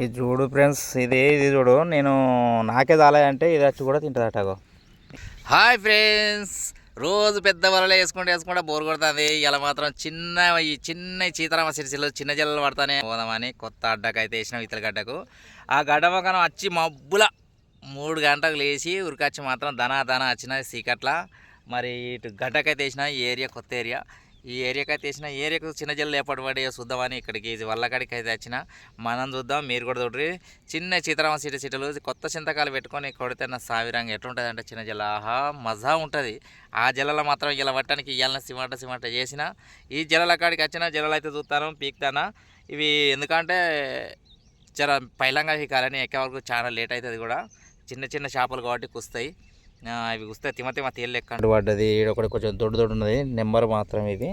ఇది చూడు ఫ్రెండ్స్ ఇది ఇది చూడు. నేను నాకే అంటే ఇది వచ్చి కూడా తింటుంది హాయ్ ఫ్రెండ్స్ రోజు పెద్ద వలలు వేసుకుంటే వేసుకుంటే బోర్ కొడుతుంది. ఇలా మాత్రం చిన్న ఈ చిన్న చీతరామ సిరిసిలు చిన్న జల్లలు పడతానే. పోదామని కొత్త అడ్డకైతే వేసినాం ఇతల గడ్డకు. ఆ గడ్డ పక్కన వచ్చి మబ్బుల మూడు గంటలకు లేచి ఉరికొచ్చి మాత్రం దనా దనా వచ్చిన సీకట్ల మరి ఇటు గడ్డకైతే వేసిన ఏరియా కొత్త ఏరియా. ఈ ఏరియాకి అయితే వేసిన ఏరియాకు చిన్న జల్లు ఏర్పడబడి చూద్దామని ఇక్కడికి వల్లకాడికి అయితే వచ్చిన. మనం చూద్దాం మీరు కూడా చూడ్రి చిన్న చిత్రమ సిటీ సిటీలు కొత్త చింతకాలు పెట్టుకొని కొడితే నా సావిరంగా ఎట్లుంటుంది అంటే చిన్న జల్ల. ఆహా మజా ఉంటుంది. ఆ జలలో మాత్రం ఇలా పట్టడానికి ఇయ్యాలన సిమంట సిమంట చేసిన. ఈ జలల కాడికి వచ్చిన జలలు అయితే చూస్తాను పీక్తానా. ఇవి ఎందుకంటే జర పైలంగా కాలని ఎక్కే వరకు చాలా లేట్ అవుతుంది కూడా. చిన్న చిన్న చేపలు కాబట్టి కుస్తాయి. ఇవి వస్తే తిమ తిమ తేలు లెక్క పడ్డది ఈడ ఒకటి కొంచెం దొడ్డు దొడ్డు ఉన్నది. నెంబర్ మాత్రం ఇది.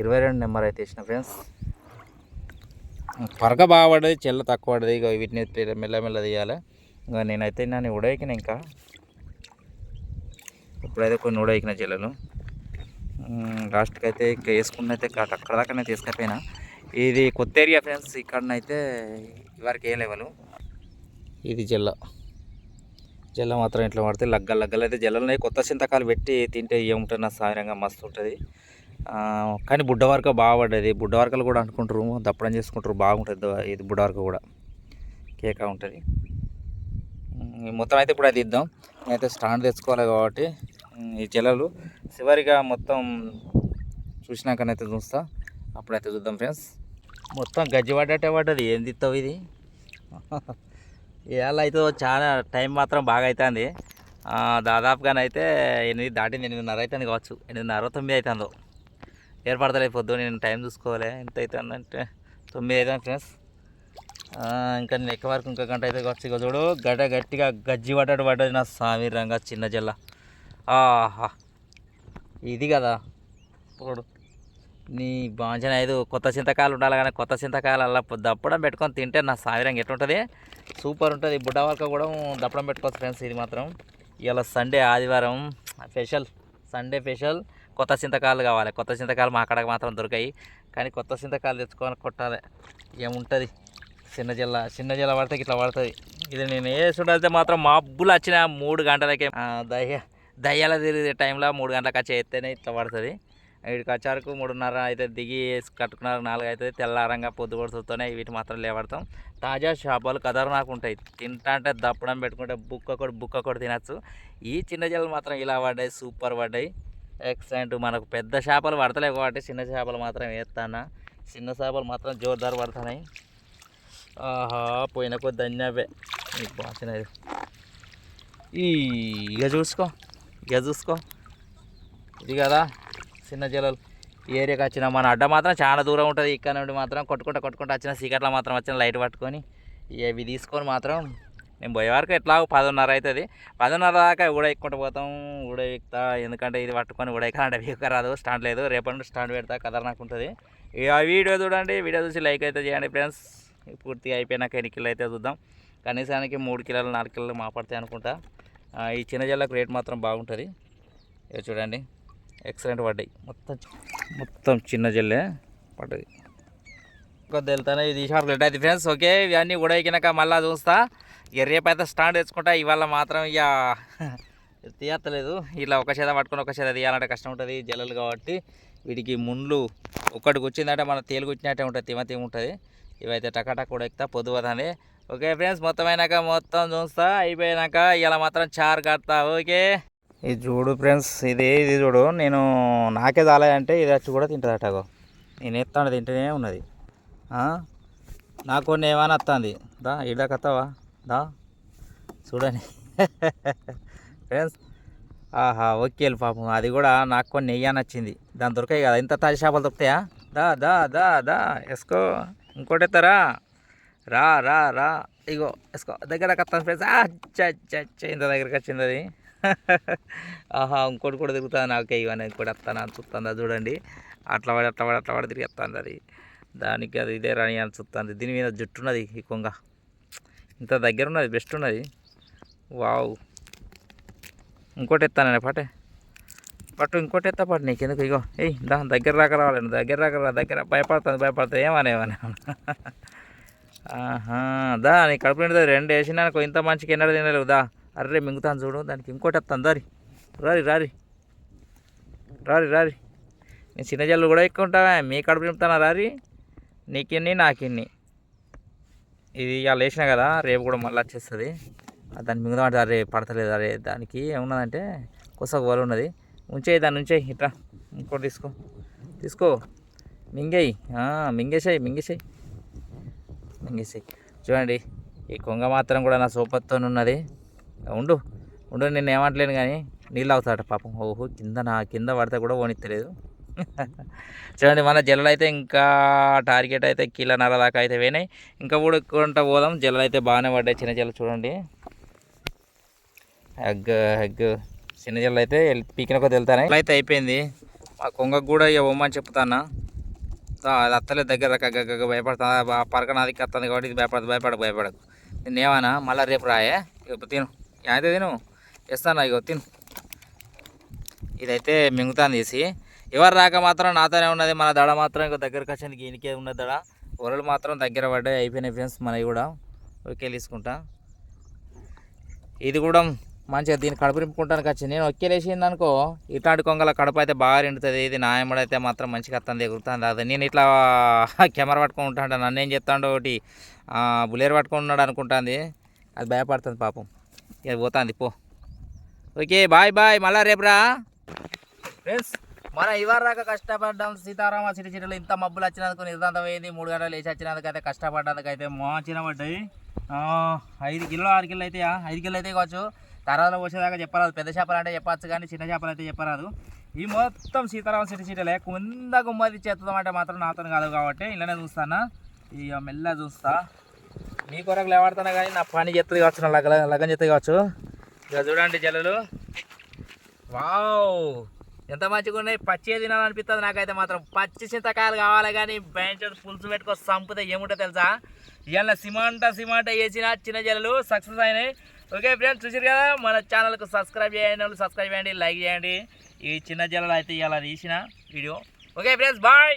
ఇరవై రెండు నెంబర్ అయితే ఇచ్చిన ఫ్రెండ్స్ పరక బాగా పడ్డది చెల్ల తక్కువ పడ్డది. ఇక వీటిని మెల్లమెల్ల తీయాలి. ఇంకా నేనైతే నన్ను ఉడైకిన ఇంకా. ఇప్పుడైతే కొన్ని ఉడైకిన చెల్లెలు. లాస్ట్కి అయితే ఇంకా వేసుకున్న అయితే అక్కడ అక్కడ దాకానే తీసుకపోయినా. ఇది కొత్త ఏరియా ఫ్రెండ్స్ ఇక్కడనైతే ఇవరకు ఏ లెవెలు ఇది జిల్లా జల్ల మాత్రం ఇట్లా పడితే లగ్గలు లగ్గలు అయితే జల్లలు కొత్త చింతకాలు పెట్టి తింటే ఏముంటుంది నా సాయంగా మస్తు ఉంటుంది. కానీ బుడ్డ వరకు బాగా పడ్డది. బుడ్డ వరకలు కూడా అనుకుంటారు దప్పడం చేసుకుంటారు బాగుంటుంది. ఇది బుడ్డ వరకు కూడా కేక ఉంటుంది. మొత్తం అయితే ఇప్పుడు అది ఇద్దాం. నేనైతే స్టాండ్ తెచ్చుకోవాలి కాబట్టి ఈ జల్లలు చివరిగా మొత్తం చూసినాకనైతే చూస్తా. అప్పుడైతే చూద్దాం ఫ్రెండ్స్. మొత్తం గజ్జి పడ్డట్టే పడ్డది. ఏం తిత్తావు ఇది? ఇవాళ అయితే చాలా టైం మాత్రం బాగా అవుతుంది దాదాపుగానైతే ఎనిమిది దాటింది ఎనిమిదిన్నర అవుతుంది కావచ్చు. ఎనిమిదిన్నర తొమ్మిది అవుతుందో ఏర్పడతలేదు పొద్దు నేను టైం చూసుకోవాలి. ఎంత అవుతుందంటే తొమ్మిది అవుతుంది ఫ్రెండ్స్. ఇంకా నేను ఎక్క వరకు ఇంకో గంట అయితే కావచ్చు. ఇక చూడు గడ్డ గట్టిగా గజ్జి పడ్డట్టు పడ్డది నా స్వామి రంగా చిన్న జల్ల. ఆహా. ఇది కదా. ఇప్పుడు నీ బాంచన ఐదు కొత్త చింతకాయలు ఉండాలి కానీ కొత్త చింతకాయలు అలా దప్పడం పెట్టుకొని తింటే నా సాయిరంగా ఎట్లుంటుంది? సూపర్ ఉంటుంది. బుడ్డ వరకు కూడా దప్పడం పెట్టుకోవచ్చు ఫ్రెండ్స్ ఇది మాత్రం. ఇవాళ సండే ఆదివారం స్పెషల్ సండే స్పెషల్ కొత్త చింతకాయలు కావాలి. కొత్త చింతకాయలు మా అక్కడికి మాత్రం దొరికాయి. కానీ కొత్త చింతకాయలు తెచ్చుకొని కొట్టాలి. ఏముంటుంది? చిన్న జిల్ల చిన్న జిల్ల పడితే ఇట్లా పడుతుంది. ఇది నేను వేసుకుంటే మాత్రం మబ్బులు వచ్చిన మూడు గంటలకే దయ దయ్య దయ్యాల తిరిగే టైంలో మూడు గంటలకు వచ్చి ఎత్తేనే ఇట్లా పడుతుంది. వీడికి వచ్చారకు మూడున్నర అయితే దిగి కట్టుకున్నారు నాలుగు అవుతుంది తెల్లారంగా పొద్దుపొడుతూనే వీటి మాత్రం లేవడతాం. తాజా చేపలు కదరనాకు ఉంటాయి. తింటా అంటే దప్పడం పెట్టుకుంటే బుక్క కూడా బుక్క కూడా తినచ్చు. ఈ చిన్న చేపలు మాత్రం ఇలా పడ్డాయి సూపర్ పడ్డాయి. ఎక్సలెంట్ మనకు పెద్ద చేపలు పడతలేవు కాబట్టి చిన్న చేపలు మాత్రం వేస్తానా. చిన్న చేపలు మాత్రం జోర్దారు పడుతున్నాయి ఆహా పోయిన కొద్ది అన్నవే. నీకు బాచినది ఈ ఇక చూసుకో. ఇక చూసుకో. ఇది కదా. చిన్న జలాలు. ఈ ఏరియాకి వచ్చిన మన అడ్డ మాత్రం చాలా దూరం ఉంటుంది. ఇక్కడ నుండి మాత్రం కొట్టుకుంటా కొట్టుకుంటా వచ్చిన సీకట్లో మాత్రం వచ్చిన లైట్ పట్టుకొని ఇవి తీసుకొని మాత్రం నేను పోయే వరకు ఎట్లా పదిన్నర అవుతుంది పదిన్నర దాకా ఊడెక్కుంటూ పోతాం. ఊడ ఎక్కుతా ఎందుకంటే ఇది పట్టుకొని ఊడెక్కాలంటే వీక రాదు స్టాండ్ లేదు. రేపటి నుండి స్టాండ్ పెడతా కదర్ నాకు ఉంటుంది. ఇక ఆ వీడియో చూడండి. వీడియో చూసి లైక్ అయితే చేయండి ఫ్రెండ్స్ పూర్తిగా అయిపోయినాక ఎన్ని కిలో అయితే చూద్దాం. కనీసానికి మూడు కిలోలు నాలుగు కిలోలు మాపడతాయి అనుకుంటా. ఈ చిన్న జిల్లాకు రేట్ మాత్రం బాగుంటుంది. ఇక చూడండి. ఎక్సలెంట్ పడ్డాయి. మొత్తం మొత్తం చిన్న జల్లే పడ్డది. కొద్ది వెళ్తానే ఇది షార్ప్ అయితే ఫ్రెండ్స్ ఓకే ఇవన్నీ ఉడైకినాక మళ్ళీ చూస్తా. ఇక రేపు అయితే స్టాండ్ తెచ్చుకుంటా ఇవాళ మాత్రం ఇక తీయత్తలేదు. ఇలా ఒక చేత పట్టుకొని ఒక చేత తీయాలంటే కష్టం ఉంటుంది జల్లలు కాబట్టి. వీటికి ముండ్లు ఒక్కటి వచ్చిందంటే మన తేలికి వచ్చినట్టే ఉంటుంది తిమ తిమ ఉంటుంది. ఇవైతే టకాటక్ కూడా ఎక్కుతా పొద్దుపోతుంది ఓకే ఫ్రెండ్స్ మొత్తం అయినాక మొత్తం చూస్తా అయిపోయినాక ఇలా మాత్రం చారు కడతా ఓకే. ఇది చూడు ఫ్రెండ్స్ ఇది ఇది చూడు. నేను నాకే అంటే ఇది వచ్చి కూడా తింటుంది అటగో నేను ఎత్తాను తింటేనే ఉన్నది. నాకు కొన్ని ఏమైనా వస్తుంది. దా ఇడాకి వస్తావా? దా. చూడండి. ఫ్రెండ్స్ ఆహా ఓకే పాపం. అది కూడా నాకు కొన్ని నెయ్యి వచ్చింది. దాని దొరకాయి కదా. ఇంత తాజా చేపలు దొరుకుతాయా? దా దా దా దా. ఎస్కో. ఇంకోటి ఎత్తారా? రా రా రా. ఇగో ఎస్కో. దగ్గర వస్తాను ఫ్రెండ్స్. అచ్చ ఇంత దగ్గరకు వచ్చింది అది. ఆహా ఇంకోటి కూడా తిరుగుతుంది నాకు ఇవన్నీ కూడా వస్తాను అని చూస్తుంది చూడండి. అట్లా పడి అట్లా పడి అట్లా పడి తిరిగి వస్తుంది అది. దానికి అది ఇదే రాని అని చూస్తుంది. దీని మీద జుట్టు ఉన్నది ఈ కొంగ. ఇంత దగ్గర ఉన్నది బెస్ట్ ఉన్నది. వావ్. ఇంకోటి ఎత్తానండి పాటే. పట్టు ఇంకోటి ఎత్తా పట్టు నీకు ఎందుకు ఇగో ఏయ్ దా దగ్గర రాక రావాలండి దగ్గర రాక రా దగ్గర భయపడుతుంది భయపడుతుంది. ఏమనేమని ఆహా దా నీ కడుపు నిండుతుంది. రెండు వేసినా ఇంత మంచిగా ఎన్నడ తినలేవు దా. అర్రే మింగుతాను చూడు దానికి ఇంకోటి వస్తాను దారి. రారి రారి. రారి రారి. నేను చిన్న జల్లు కూడా ఎక్కువ ఉంటావా? మీ కడుపు నింపుతానా రారి? నీకిన్ని నాకిన్ని? ఇది ఇవాళ లేచినా కదా రేపు కూడా మళ్ళీ వచ్చేస్తుంది. దాన్ని మింగుదామంటే అరే పడతలేదు అరే దానికి ఏమున్నదంటే కొసకు వల ఉన్నది. ఉంచేయి దాన్ని ఉంచేయి ఇట్లా ఇంకోటి తీసుకో. తీసుకో. మింగేయి. ఆ, మింగేసేయి మింగేసేయి. మింగేసేయి. చూడండి ఈ కొంగ మాత్రం కూడా నా సూపర్తో ఉన్నది. ఉండు. ఉండు నేను ఏమంటలేను కానీ నీళ్ళు అవుతాడట పాపం. ఓహో కింద నా కింద పడితే కూడా పోనిత్తలేదు. చూడండి మన జల్లలు అయితే ఇంకా టార్గెట్ అయితే కిలోన్నర దాకా అయితే పోయినాయి. ఇంకా ఊడుకుంటా పోదాం. జల్లలు అయితే బాగానే పడ్డాయి చిన్న జల్లు చూడండి. ఎగ్ ఎగ్ చిన్న జల్లు అయితే పీకిన కొద్ది వెళ్తానే అయితే అయిపోయింది. మా కొంగకు కూడా ఇక పోమని చెప్తానా అది అత్తలే దగ్గర దగ్గర భయపడుతుంది భయపడతా పరక నాదికి వస్తుంది కాబట్టి ఇది భయపడదు భయపడకు భయపడకు. నేను ఏమన్నా మళ్ళీ రేపు రాయే? ఇక తిను. అయితే తిను? ఇస్తాను ఇగో తిను. ఇదైతే మింగుతాను తీసి. ఎవరు రాక మాత్రం నాతోనే ఉన్నది మన దడ మాత్రం ఇంకో దగ్గరకు వచ్చింది ఈయనకే ఉన్న దడ. ఒరలు మాత్రం దగ్గర పడ్డాయి అయిపోయినాయి ఫ్రెండ్స్ మనవి కూడా. ఓకే తీసుకుంటా. ఇది కూడా మంచిగా దీన్ని కడుపు నింపుకుంటానికి వచ్చింది. నేను ఒక్కేలేసింది అనుకో ఇట్లాంటి కొంగల కడుపు అయితే బాగా నిండుతుంది. ఇది నాయముడైతే మాత్రం మంచిగా వస్తుంది ఎగురుతుంది. అది నేను ఇట్లా కెమెరా పట్టుకొని ఉంటాను నన్ను ఏం చెప్తాడు ఒకటి బులేరు పట్టుకొని ఉన్నాడు అనుకుంటుంది. అది భయపడుతుంది పాపం. ఇక పోతుంది పో ఓకే బాయ్ బాయ్ మళ్ళా రేపురా ఫ్రెండ్స్ మన ఇవాళ దాకా కష్టపడ్డాం సీతారామ సిటీ సిటీలో ఇంత మబ్బులు వచ్చినందుకు నిర్దాంతం అయింది మూడు గంటలు లేచి వచ్చినందుకు అయితే కష్టపడ్డందుకు అయితే పడ్డాయి ఐదు కిలో ఆరు కిలో అయితే ఐదు కిలో అయితే కావచ్చు తర్వాత వచ్చేదాకా చెప్పరాదు పెద్ద చేపలు అంటే చెప్పచ్చు కానీ చిన్న చేపలు అయితే చెప్పరాదు ఈ మొత్తం సీతారామ సిటీ సిటీలే కుంద గుమ్మది చేద్దాం అంటే మాత్రం నాతో కాదు కాబట్టి ఇలానే చూస్తానా ఇక మెల్ల చూస్తా మీ కొరకు లేవాడుతున్నా కానీ నా పని చెత్తది కావచ్చు నా లగ లగం చెత్తది కావచ్చు. ఇక చూడండి జల్లలు. వావ్! ఎంత మంచిగా ఉన్నాయి. పచ్చి తినాలనిపిస్తుంది నాకైతే మాత్రం. పచ్చి చింతకాయలు కావాలి కానీ బెంచ్ పులుసు పెట్టుకో సంపుతే ఏముంటో తెలుసా? ఇవాళ సిమాంట సిమాంట వేసిన చిన్న జల్లలు సక్సెస్ అయినాయి. ఓకే ఫ్రెండ్స్ చూసారు కదా? మన ఛానల్కు సబ్స్క్రైబ్ చేయండి వాళ్ళు సబ్స్క్రైబ్ చేయండి లైక్ చేయండి. ఈ చిన్న జల్లలు అయితే ఇలా తీసిన వీడియో. Okay friends bye!